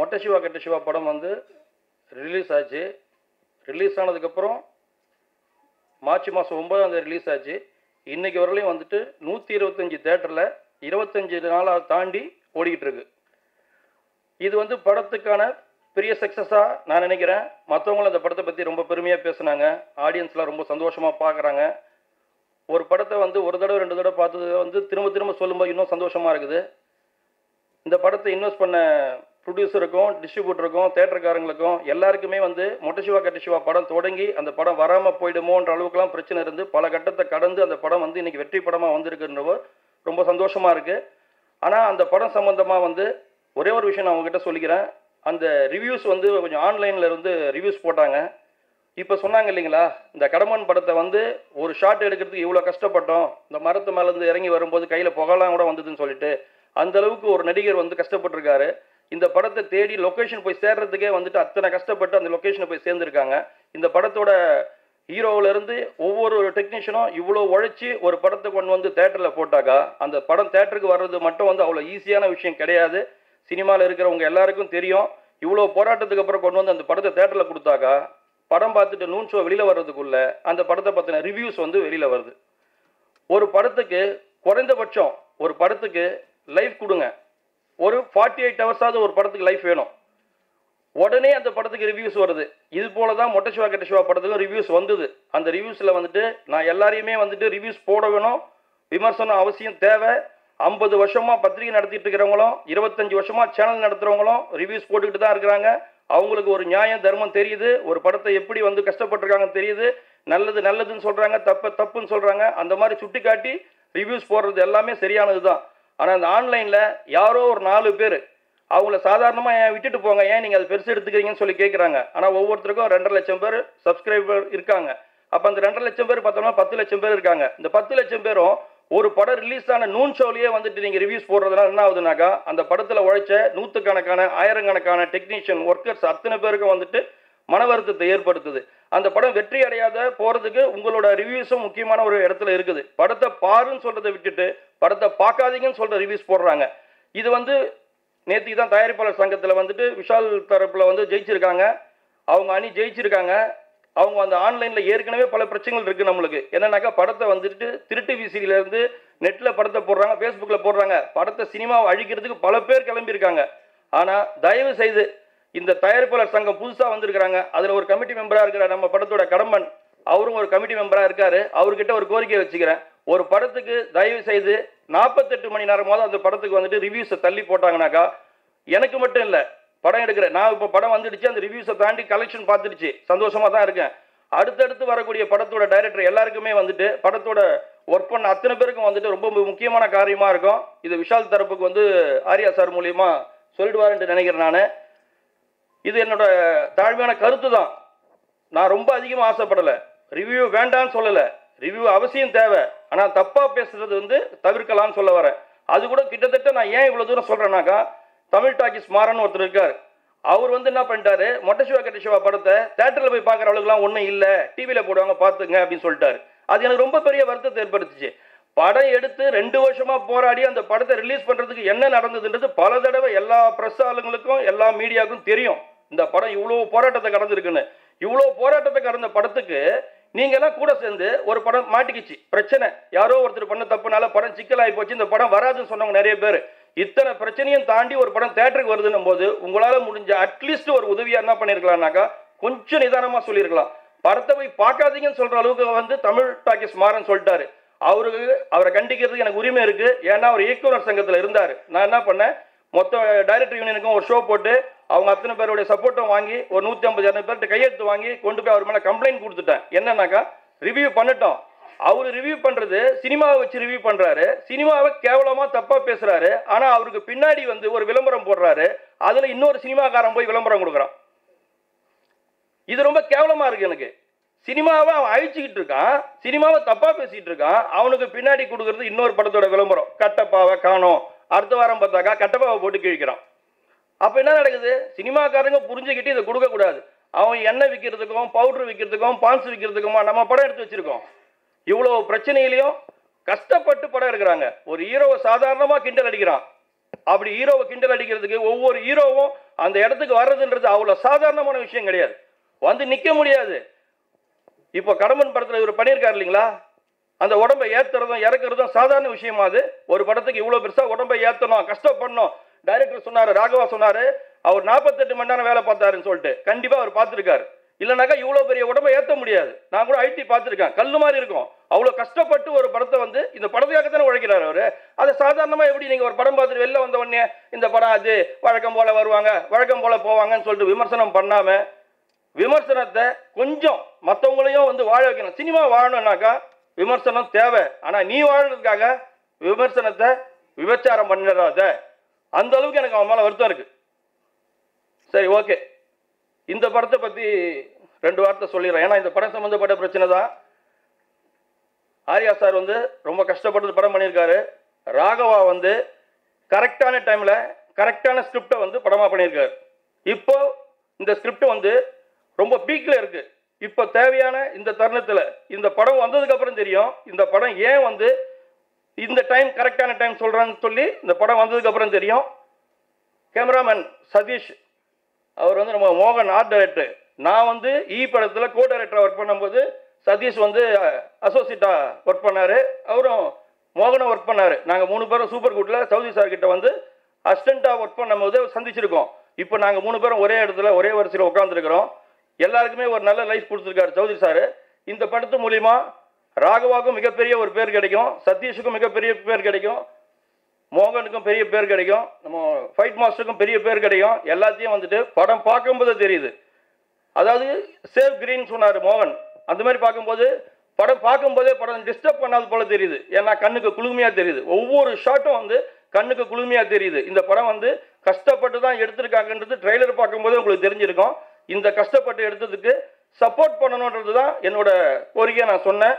மொட்டை சிவா கெட்ட சிவா படம் வந்து ரிலீஸ் ஆச்சு. ரிலீஸ் ஆனதுக்கப்புறம் மார்ச் மாதம் ஒன்பதாம் தேதி ரிலீஸ் ஆச்சு. இன்றைக்கி வரலையும் வந்துட்டு நூற்றி இருபத்தஞ்சி தேட்டரில் இருபத்தஞ்சி நாளாக தாண்டி ஓடிக்கிட்டு இருக்கு. இது வந்து படத்துக்கான பெரிய சக்ஸஸாக நான் நினைக்கிறேன். மற்றவங்களும் அந்த படத்தை பற்றி ரொம்ப பெருமையாக பேசுனாங்க. ஆடியன்ஸ்லாம் ரொம்ப சந்தோஷமாக பார்க்குறாங்க ஒரு படத்தை வந்து ஒரு தடவை ரெண்டு தடவை பார்த்தது வந்து திரும்ப திரும்ப சொல்லும்போது இன்னும் சந்தோஷமாக இருக்குது. இந்த படத்தை இன்வெஸ்ட் பண்ண ப்ரொடியூசருக்கும் டிஸ்ட்ரிபியூட்டருக்கும் தேட்டருக்காரங்களுக்கும் எல்லாருக்குமே வந்து மொட்டசிவா சிவா சிவா படம் தொடங்கி அந்த படம் வராமல் போயிடுமோன்ற அளவுக்குலாம் பிரச்சனை இருந்து பல கட்டத்தை கடந்து அந்த படம் வந்து இன்னைக்கு வெற்றி படமாக வந்திருக்குன்றவோ ரொம்ப சந்தோஷமாக இருக்குது ஆனால் அந்த படம் சம்மந்தமாக வந்து ஒரே ஒரு விஷயம் நான் உங்ககிட்ட சொல்லிக்கிறேன். அந்த ரிவ்யூஸ் வந்து கொஞ்சம் ஆன்லைனில் இருந்து ரிவ்யூஸ் போட்டாங்க. இப்போ சொன்னாங்க இல்லைங்களா இந்த கடமன் படத்தை வந்து ஒரு ஷாட் எடுக்கிறதுக்கு இவ்வளோ கஷ்டப்பட்டோம். இந்த மரத்து மேலேருந்து இறங்கி வரும்போது கையில் புகழலாம் கூட வந்ததுன்னு சொல்லிட்டு அந்த அளவுக்கு ஒரு நடிகர் வந்து கஷ்டப்பட்டிருக்காரு. இந்த படத்தை தேடி லொக்கேஷன் போய் சேர்றதுக்கே வந்துட்டு அத்தனை கஷ்டப்பட்டு அந்த லொக்கேஷனை போய் சேர்ந்துருக்காங்க. இந்த படத்தோட ஹீரோவிலேருந்து ஒவ்வொரு டெக்னீஷியனும் இவ்வளோ உழைச்சி ஒரு படத்தை கொண்டு வந்து தேட்டரில் போட்டாக்கா அந்த படம் தேட்டருக்கு வர்றது மட்டும் வந்து அவ்வளோ ஈஸியான விஷயம் கிடையாது. சினிமாவில் இருக்கிறவங்க எல்லாருக்கும் தெரியும். இவ்வளோ போராட்டத்துக்கு அப்புறம் கொண்டு வந்து அந்த படத்தை தேட்டரில் கொடுத்தாக்கா படம் பார்த்துட்டு நூன் ஷோ வெளியில் வர்றதுக்குள்ள அந்த படத்தை பற்றின ரிவ்யூஸ் வந்து வெளியில் வருது. ஒரு படத்துக்கு குறைந்தபட்சம் ஒரு படத்துக்கு லைஃப் கொடுங்க. ஒரு ஃபார்ட்டி எயிட் ஹவர்ஸாவது ஒரு படத்துக்கு லைஃப் வேணும். உடனே அந்த படத்துக்கு ரிவ்யூஸ் வருது. இது போல தான் மொட்டை சிவா கெட்ட சிவா ரிவ்யூஸ் வந்தது. அந்த ரிவ்யூஸில் வந்துட்டு நான் எல்லாரையுமே வந்துட்டு ரிவ்யூஸ் போட வேணும். விமர்சனம் அவசியம் தேவை. ஐம்பது வருஷமாக பத்திரிகை நடத்திட்டு இருக்கிறவங்களும் இருபத்தஞ்சு வருஷமாக சேனல் நடத்துகிறவங்களும் ரிவ்யூஸ் போட்டுக்கிட்டு தான் இருக்கிறாங்க. அவங்களுக்கு ஒரு நியாயம் தர்மம் தெரியுது. ஒரு படத்தை எப்படி வந்து கஷ்டப்பட்டிருக்காங்கன்னு தெரியுது. நல்லது நல்லதுன்னு சொல்கிறாங்க தப்பு தப்புன்னு சொல்கிறாங்க அந்த மாதிரி சுட்டி காட்டி ரிவ்யூஸ் போடுறது எல்லாமே சரியானது தான் ஆனால் அந்த ஆன்லைனில் யாரோ ஒரு நாலு பேர் அவங்கள சாதாரணமாக ஏன் விட்டுட்டு போங்க? ஏன் நீங்கள் அதை பெருசு எடுத்துக்கிறீங்கன்னு சொல்லி கேட்குறாங்க ஆனால் ஒவ்வொருத்தருக்கும் ரெண்டரை லட்சம் பேர் சப்ஸ்கிரைபர் இருக்காங்க. அப்போ அந்த ரெண்டரை லட்சம் பேர் பார்த்தோம்னா பத்து லட்சம் பேர் இருக்காங்க. இந்த பத்து லட்சம் பேரும் ஒரு படம் ரிலீஸ் ஆன நூன் ஷோலையே வந்துட்டு நீங்கள் ரிவ்யூஸ் போடுறதுனால என்ன ஆகுதுனாக்கா அந்த படத்தில் உழைச்ச நூற்றுக்கணக்கான ஆயிரக்கணக்கான டெக்னீஷியன் ஒர்க்கர்ஸ் அத்தனை பேருக்கும் வந்துட்டு மன வருத்தத்தை ஏற்படுத்துது. அந்த படம் வெற்றி அடையாத போகிறதுக்கு உங்களோட ரிவ்யூஸும் முக்கியமான ஒரு இடத்துல இருக்குது. படத்தை பாருன்னு சொல்கிறத விட்டுட்டு படத்தை பார்க்காதீங்கன்னு சொல்கிற ரிவ்யூஸ் போடுறாங்க. இது வந்து நேற்றுக்கு தான் தயாரிப்பாளர் சங்கத்தில் வந்துட்டு விஷால் தரப்பில் வந்து ஜெயிச்சிருக்காங்க. அவங்க அணி ஜெயிச்சிருக்காங்க. அவங்க அந்த ஆன்லைனில் ஏற்கனவே பல பிரச்சனைகள் இருக்குது நம்மளுக்கு. என்னன்னாக்கா படத்தை வந்துட்டு திருட்டு விசிறியிலேருந்து நெட்டில் படத்தை போடுறாங்க ஃபேஸ்புக்கில் போடுறாங்க. படத்தை சினிமாவை அழிக்கிறதுக்கு பல பேர் கிளம்பியிருக்காங்க. ஆனால் தயவு செய்து இந்த தயாரிப்பாளர் சங்கம் புதுசாக வந்திருக்கிறாங்க. அதில் ஒரு கமிட்டி மெம்பராக இருக்கிற நம்ம படத்தோட கடம்பன் அவரும் ஒரு கமிட்டி மெம்பராக இருக்காரு. அவர்கிட்ட ஒரு கோரிக்கை வச்சுக்கிறேன். ஒரு படத்துக்கு தயவு செய்து நாற்பத்தெட்டு மணி நேரமாவது அந்த படத்துக்கு வந்துட்டு ரிவ்யூஸை தள்ளி போட்டாங்கனாக்கா எனக்கு மட்டும் இல்லை படம் எடுக்கிறேன் நான் இப்போ படம் வந்துடுச்சு அந்த ரிவ்யூஸை தாண்டி கலெக்ஷன் பார்த்துடுச்சு. சந்தோஷமாக தான் இருக்கேன். அடுத்தடுத்து வரக்கூடிய படத்தோட டைரக்டர் எல்லாருக்குமே வந்துட்டு படத்தோட ஒர்க் பண்ண அத்தனை பேருக்கும் வந்துட்டு ரொம்ப முக்கியமான காரியமாக இருக்கும். இது விஷால் தரப்புக்கு வந்து ஆர்யா சார் மூலியமாக சொல்லிடுவாருன்ட்டு நினைக்கிறேன் நான். இது என்னோட தாழ்மையான கருத்து தான் நான் ரொம்ப அதிகமாக ஆசைப்படலை. ரிவ்யூ வேண்டான்னு சொல்லலை. ரிவ்யூ அவசியம் தேவை. ஆனால் தப்பாக பேசுறது வந்து தவிர்க்கலாம்னு சொல்ல வரேன். அது கூட கிட்டத்தட்ட நான் ஏன் இவ்வளோ தூரம் சொல்கிறேன்னாக்கா தமிழ் டாக்கிஸ் மாறன் ஒருத்தர் இருக்கார். அவர் வந்து என்ன பண்ணிட்டாரு? மொட்டை சிவா கட்ட சிவா படத்தை தேட்டரில் போய் பார்க்குற அளவுக்குலாம் ஒன்றும் இல்லை. டிவியில் போடுவாங்க பார்த்துங்க அப்படின்னு சொல்லிட்டாரு. அது எனக்கு ரொம்ப பெரிய வருத்தத்தை ஏற்படுத்துச்சு. படம் எடுத்து ரெண்டு வருஷமா போராடி அந்த படத்தை ரிலீஸ் பண்ணுறதுக்கு என்ன நடந்ததுன்றது பல தடவை எல்லா பிரஸ் ஆளுங்களுக்கும் எல்லா மீடியாவுக்கும் தெரியும். இந்த படம் இவ்வளோ போராட்டத்தை கடந்திருக்குன்னு. இவ்வளோ போராட்டத்தை கடந்த படத்துக்கு நீங்கெல்லாம் கூட சேர்ந்து ஒரு படம் மாட்டிக்கிச்சு. பிரச்சனை. யாரோ ஒருத்தர் பண்ண தப்புனால படம் சிக்கலாகி போச்சு. இந்த படம் வராதுன்னு சொன்னவங்க நிறைய பேர். இத்தனை பிரச்சனையும் தாண்டி ஒரு படம் தேட்டருக்கு வருதுன்னும் போது உங்களால் முடிஞ்ச அட்லீஸ்ட் ஒரு உதவியாக என்ன பண்ணியிருக்கலாம்னாக்கா கொஞ்சம் நிதானமாக சொல்லியிருக்கலாம். படத்தை போய் பார்க்காதீங்கன்னு சொல்கிற அளவுக்கு வந்து தமிழ் டாக்கிஸ் மாறன் சொல்லிட்டாரு. அவருக்கு அவரை கண்டிக்கிறதுக்கு எனக்கு உரிமை இருக்குது ஏன்னா அவர் இயக்குனர் சங்கத்தில் இருந்தார். நான் என்ன பண்ணேன்? மொத்த டைரக்டர் யூனியனுக்கும் ஒரு ஷோ போட்டு அவங்க அத்தனை பேருடைய சப்போர்ட்டும் வாங்கி ஒரு நூற்றி ஐம்பது இரநூறு பேர்கிட்ட கையெழுத்து வாங்கி கொண்டு போய் அவர் மேலே கம்ப்ளைண்ட் கொடுத்துட்டேன். என்னன்னாக்கா ரிவ்யூ பண்ணட்டும். அவர் ரிவ்யூ பண்றது சினிமாவை வச்சு ரிவ்யூ பண்றாரு. சினிமாவை கேவலமா தப்பா பேசுறாரு. ஆனா அவருக்கு பின்னாடி வந்து ஒரு விளம்பரம் போடுறாரு. அதுல இன்னொரு சினிமாக்காரன் போய் விளம்பரம் கொடுக்குறான். இது ரொம்ப கேவலமா இருக்கு எனக்கு. சினிமாவை அவன் அழிச்சுக்கிட்டு இருக்கான். சினிமாவை தப்பா பேசிகிட்டு இருக்கான். அவனுக்கு பின்னாடி கொடுக்கறது இன்னொரு படத்தோட விளம்பரம். கட்டப்பாவை காணும். அடுத்த வாரம் பார்த்தாக்கா கட்டப்பாவை போட்டு கிழிக்கிறான். அப்போ என்ன நடக்குது? சினிமாக்காரங்க புரிஞ்சுக்கிட்டு இதை கொடுக்கக்கூடாது அவன் எண்ணெய் விற்கிறதுக்கும் பவுடர் விற்கிறதுக்கும் பான்ஸ் விற்கிறதுக்குமா நம்ம படம் எடுத்து வச்சிருக்கோம். இவ்வளோ பிரச்சனையிலையும் கஷ்டப்பட்டு படம் எடுக்கிறாங்க. ஒரு ஹீரோவை சாதாரணமாக கிண்டல் அடிக்கிறான். அப்படி ஹீரோவை கிண்டல் அடிக்கிறதுக்கு ஒவ்வொரு ஹீரோவும் அந்த இடத்துக்கு வர்றதுன்றது அவ்வளோ சாதாரணமான விஷயம் கிடையாது. வந்து நிற்க முடியாது. இப்போ கடம்பன் படத்தில் இவர் பண்ணியிருக்காரு இல்லைங்களா? அந்த உடம்பை ஏற்றுறதும் இறக்குறதும் சாதாரண விஷயமா அது. ஒரு படத்துக்கு இவ்வளோ பெருசாக உடம்பை ஏற்றணும் கஷ்டப்படணும். டைரக்டர் சொன்னார் ராகவா சொன்னார் அவர் நாற்பத்தெட்டு மணி நேரம் வேலை பார்த்தாருன்னு சொல்லிட்டு. கண்டிப்பாக அவர் பார்த்துருக்காரு. இல்லைனாக்கா இவ்வளோ பெரிய உடம்ப ஏற்ற முடியாது. நான் கூட ஐடி பார்த்துருக்கேன். கல் மாதிரி இருக்கும். அவ்வளோ கஷ்டப்பட்டு ஒரு படத்தை வந்து இந்த படத்துக்காக தானே உழைக்கிறார் அவர்? அதை சாதாரணமாக எப்படி நீங்கள் ஒரு படம் பார்த்துட்டு வெளில வந்த உடனே இந்த படம் அது வழக்கம் போல் வருவாங்க வழக்கம் போல் போவாங்கன்னு சொல்லிட்டு விமர்சனம் பண்ணாமல் விமர்சனத்தை கொஞ்சம் மற்றவங்களையும் வந்து வாழ வைக்கணும். சினிமா வாழணும்னாக்கா விமர்சனம் தேவை. ஆனால் நீ வாழறதுக்காக விமர்சனத்தை விபச்சாரம் பண்ணிடாத. அந்த அளவுக்கு எனக்கு அவன் மேலே வருத்தம் இருக்கு. சரி ஓகே. இந்த படத்தை பற்றி ரெண்டு வார்த்தை சொல்லிடுறேன். ஏன்னா இந்த படம் சம்மந்தப்பட்ட பிரச்சனை தான். ஆர்யா சார் வந்து ரொம்ப கஷ்டப்பட்டு படம் பண்ணியிருக்காரு. ராகவா வந்து கரெக்டான டைமில் கரெக்டான ஸ்கிரிப்டை வந்து படமாக பண்ணியிருக்காரு. இப்போ இந்த ஸ்கிரிப்ட் வந்து ரொம்ப பீக்கில் இருக்குது இப்போ தேவையான இந்த தருணத்தில் இந்த படம் வந்ததுக்கப்புறம் தெரியும் இந்த படம் ஏன் வந்து இந்த டைம் கரெக்டான டைம் சொல்கிறான்னு சொல்லி இந்த படம் வந்ததுக்கு அப்புறம் தெரியும். கேமராமேன் சதீஷ் அவர் வந்து நம்ம மோகன் ஆர்ட் டைரக்டர் நான் வந்து இ படத்தில் கோ டைரக்டராக ஒர்க் பண்ணும்போது சதீஷ் வந்து அசோசியேட்டாக ஒர்க் பண்ணார். அவரும் மோகனும் ஒர்க் பண்ணார். நாங்கள் மூணு பேரும் சூப்பர் குட்டில் சவுதி சார்கிட்ட வந்து அசிஸ்டண்ட்டாக ஒர்க் பண்ணும்போது சந்திச்சிருக்கோம். இப்போ நாங்கள் மூணு பேரும் ஒரே இடத்துல ஒரே வரிசையில் உட்காந்துருக்குறோம் எல்லாருக்குமே ஒரு நல்ல லைஃப் கொடுத்துருக்காரு சௌத்ரி சார் இந்த படத்து மூலிமா ராகவாவுக்கும் மிகப்பெரிய ஒரு பேர் கிடைக்கும் சதீஷுக்கும் மிகப்பெரிய பேர் கிடைக்கும் மோகனுக்கும் பெரிய பேர் கிடைக்கும் நம்ம ஃபைட் மாஸ்டருக்கும் பெரிய பேர் கிடைக்கும். எல்லாத்தையும் வந்துட்டு படம் பார்க்கும்போது தெரியுது. அதாவது சேவ் கிரீன் சொன்னார் மோகன். அந்த மாதிரி பார்க்கும்போது படம் பார்க்கும்போதே படம் டிஸ்டர்ப் பண்ணாத போல தெரியுது. ஏன்னா கண்ணுக்கு குளுமையாக தெரியுது. ஒவ்வொரு ஷாட்டும் வந்து கண்ணுக்கு குளுமையாக தெரியுது. இந்த படம் வந்து கஷ்டப்பட்டு தான் எடுத்திருக்காங்கன்றது ட்ரெய்லர் பார்க்கும்போது உங்களுக்கு தெரிஞ்சிருக்கும். இந்த கஷ்டப்பட்டு எடுத்ததுக்கு சப்போர்ட் பண்ணணுன்றது தான் என்னோட கோரிக்கையை நான் சொன்னேன்.